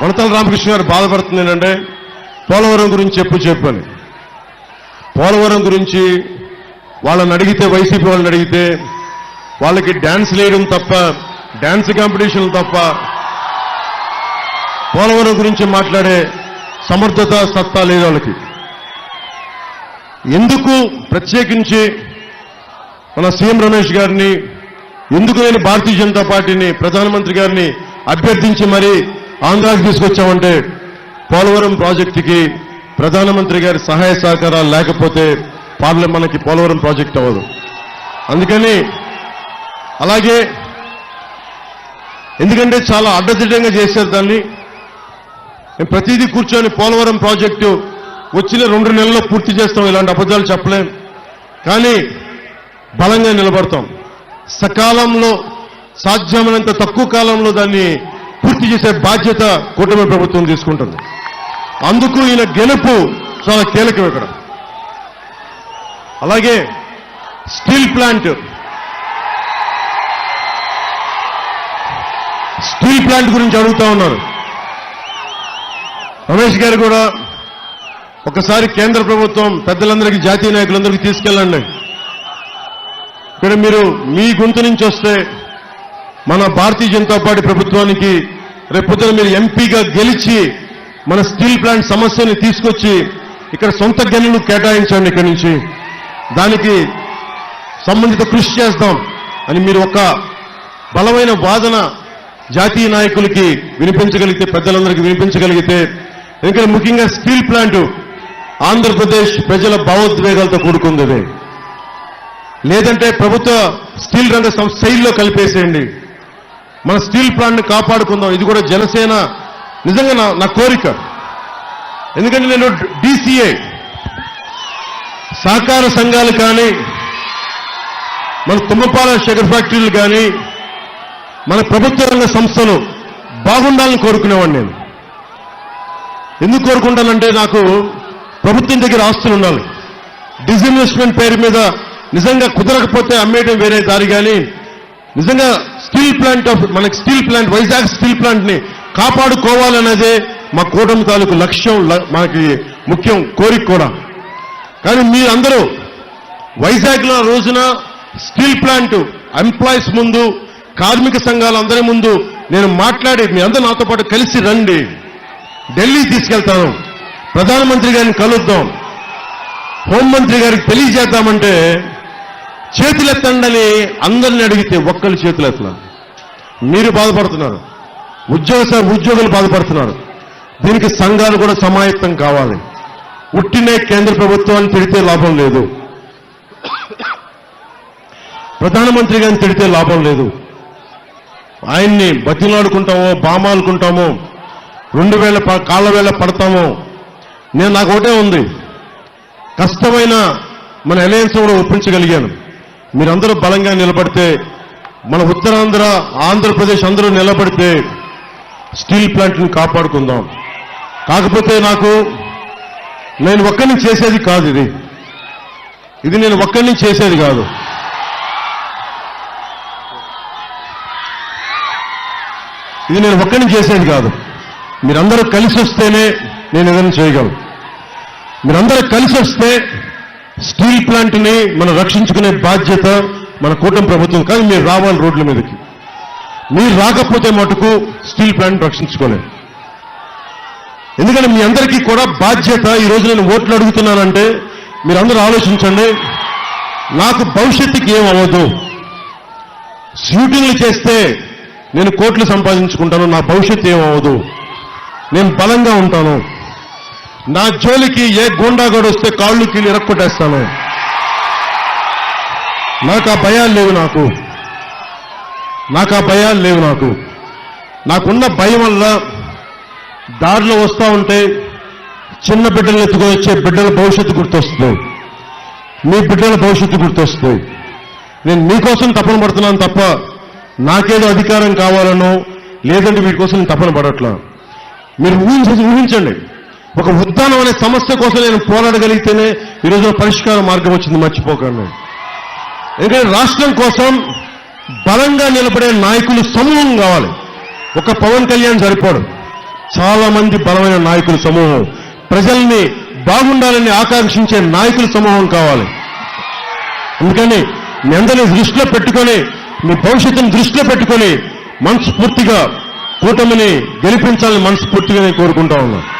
వనతల రామకృష్ణ గారు బాధపడుతుంది ఏంటంటే పోలవరం గురించి చెప్పు చెప్పని పోలవరం గురించి వాళ్ళని అడిగితే వైసీపీ వాళ్ళని అడిగితే వాళ్ళకి డ్యాన్స్ వేయడం తప్ప డ్యాన్స్ కాంపిటీషన్లు తప్ప పోలవరం గురించి మాట్లాడే సమర్థత సత్తా లేదు వాళ్ళకి. ఎందుకు ప్రత్యేకించి మన సీఎం రమేష్ గారిని ఎందుకు నేను భారతీయ జనతా పార్టీని ప్రధానమంత్రి గారిని అభ్యర్థించి మరీ ఆంధ్రాకి తీసుకొచ్చామంటే పోలవరం ప్రాజెక్టుకి ప్రధానమంత్రి గారి సహాయ సహకారాలు లేకపోతే పార్లమెంట్ మనకి పోలవరం ప్రాజెక్ట్ అవ్వదు. అందుకని అలాగే ఎందుకంటే చాలా అడ్డదిడ్డంగా చేశారు దాన్ని. ప్రతిదీ కూర్చొని పోలవరం ప్రాజెక్టు వచ్చిన రెండు నెలల్లో పూర్తి చేస్తాం ఇలాంటి అబద్ధాలు చెప్పలేం. కానీ బలంగా నిలబడతాం. సకాలంలో సాధ్యమైనంత తక్కువ కాలంలో దాన్ని పూర్తి చేసే బాధ్యత కూటమి ప్రభుత్వం తీసుకుంటుంది. అందుకు ఈయన గెలుపు చాలా కీలకం ఇక్కడ. అలాగే స్టీల్ ప్లాంట్. స్టీల్ ప్లాంట్ గురించి అడుగుతా ఉన్నారు. రమేష్ గారు కూడా ఒకసారి కేంద్ర ప్రభుత్వం పెద్దలందరికీ జాతీయ నాయకులందరికీ తీసుకెళ్ళండి. ఇక్కడ మీరు మీ గొంతు నుంచి వస్తే మన భారతీయ జనతా పార్టీ ప్రభుత్వానికి రేపొద్దున మీరు ఎంపీగా గెలిచి మన స్టీల్ ప్లాంట్ సమస్యని తీసుకొచ్చి ఇక్కడ సొంత గనులు కేటాయించండి ఇక్కడి నుంచి. దానికి సంబంధిత కృషి చేస్తాం అని మీరు ఒక బలమైన వాదన జాతీయ నాయకులకి వినిపించగలిగితే పెద్దలందరికీ వినిపించగలిగితే ఎందుకంటే ముఖ్యంగా స్టీల్ ప్లాంట్ ఆంధ్రప్రదేశ్ ప్రజల భావోద్వేగాలతో కూడుకుంది లేదంటే ప్రభుత్వ స్టీల్ రంగ సంస్థ శైలిలో కలిపేసేయండి. మన స్టీల్ ప్లాంట్ని కాపాడుకుందాం. ఇది కూడా జనసేన. నిజంగా నా నా కోరిక. ఎందుకంటే నేను డీసీఏ సహకార సంఘాలు కానీ మన తుమ్మపాల షుగర్ ఫ్యాక్టరీలు కానీ మన ప్రభుత్వ రంగ సంస్థలు బాగుండాలని కోరుకునేవాడిని నేను. ఎందుకు కోరుకుంటానంటే నాకు ప్రభుత్వం దగ్గర ఆస్తులు ఉండాలి. డిజిన్వెస్ట్మెంట్ పేరు మీద నిజంగా కుదరకపోతే అమ్మేయడం వేరే దారి కానీ నిజంగా స్టీల్ ప్లాంట్ ఆఫ్ మనకి స్టీల్ ప్లాంట్ వైజాగ్ స్టీల్ ప్లాంట్ని కాపాడుకోవాలనేదే మా కూటమి తాలూకు లక్ష్యం ల- మనకి ముఖ్యం కోరిక కూడా. కానీ మీరందరూ వైజాగ్లో రోజున స్టీల్ ప్లాంట్ ఎంప్లాయీస్ ముందు కార్మిక సంఘాల అందరి ముందు నేను మాట్లాడి మీ అందరూ నాతో పాటు కలిసి రండి. ఢిల్లీ తీసుకెళ్తాను. ప్రధానమంత్రి గారిని కలుద్దాం. హోంమంత్రి గారికి తెలియజేద్దామంటే చేతులెత్తండని అందరిని అడిగితే ఒక్కళ్ళు చేతులెత్తలా మీరు బాధపడుతున్నారు. ఉద్యోగ ఉద్యోగులు బాధపడుతున్నారు. దీనికి సంఘాలు కూడా సమాయత్తం కావాలి. ఉట్టినే కేంద్ర ప్రభుత్వాన్ని తిడితే లాభం లేదు. ప్రధానమంత్రి గారిని తిడితే లాభం లేదు. ఆయన్ని బతిలాడుకుంటామో బామాలుకుంటామో రెండు వేల కాళ్ళ వేళ పడతామో నేను నాకు ఒకటే ఉంది. కష్టమైన మన అలయన్స్ కూడా ఒప్పించగలిగాను. మీరందరూ బలంగా నిలబడితే మన ఉత్తరాంధ్ర ఆంధ్రప్రదేశ్ అందరూ నిలబడితే స్టీల్ ప్లాంట్ని కాపాడుకుందాం. కాకపోతే నాకు నేను ఒక్కడిని చేసేది కాదు ఇది. ఇది నేను ఒక్కడిని చేసేది కాదు. ఇది నేను ఒక్కడిని చేసేది కాదు. మీరందరూ కలిసి వస్తేనే నేను ఏదైనా చేయగలను. మీరందరూ కలిసి వస్తే స్టీల్ ప్లాంట్ని మనం రక్షించుకునే బాధ్యత మన కూటమి ప్రభుత్వం కానీ మీరు రావాలి రోడ్ల మీదకి. మీరు రాకపోతే మటుకు స్టీల్ ప్లాంట్ రక్షించుకోలేదు ఎందుకంటే మీ అందరికీ కూడా బాధ్యత ఈ రోజు నేను ఓట్లు అడుగుతున్నానంటే మీరందరూ ఆలోచించండి. నాకు భవిష్యత్తుకి ఏం అవ్వదు. షూటింగ్లు చేస్తే నేను కోట్లు సంపాదించుకుంటాను. నా భవిష్యత్తు ఏం అవ్వదు. నేను బలంగా ఉంటాను. నా జోలికి ఏ గూండాగాడు వస్తే కాళ్ళు కీళ్ళు ఇరక్కొట్టేస్తాను. నాకు ఆ భయాలు లేవు నాకు. నాకు ఆ భయాలు లేవు నాకు. నాకున్న భయం వల్ల దారిలో వస్తూ ఉంటే చిన్న బిడ్డలు ఎత్తుకొని వచ్చే బిడ్డల భవిష్యత్తు గుర్తొస్తుంది. మీ బిడ్డల భవిష్యత్తు గుర్తొస్తుంది. నేను మీకోసం తపన పడుతున్నాను తప్ప నాకేదో అధికారం కావాలనో లేదంటే వీటి కోసం నేను తపన పడట్లా. మీరు ఊహించ ఊహించండి. ఒక ఉద్దానం అనే సమస్య కోసం నేను పోరాడగలిగితేనే ఈరోజు పరిష్కార మార్గం వచ్చింది మర్చిపోకండి. ఎందుకంటే రాష్ట్రం కోసం బలంగా నిలబడే నాయకులు సమూహం కావాలి. ఒక పవన్ కళ్యాణ్ సరిపోడు. చాలా మంది బలమైన నాయకుల సమూహం. ప్రజల్ని బాగుండాలని ఆకాంక్షించే నాయకుల సమూహం కావాలి. అందుకని మీ అందరినీ దృష్టిలో పెట్టుకొని మీ భవిష్యత్తును దృష్టిలో పెట్టుకొని మనస్ఫూర్తిగా కూటమిని గెలిపించాలని మనస్ఫూర్తిగా నేను కోరుకుంటా ఉన్నాను.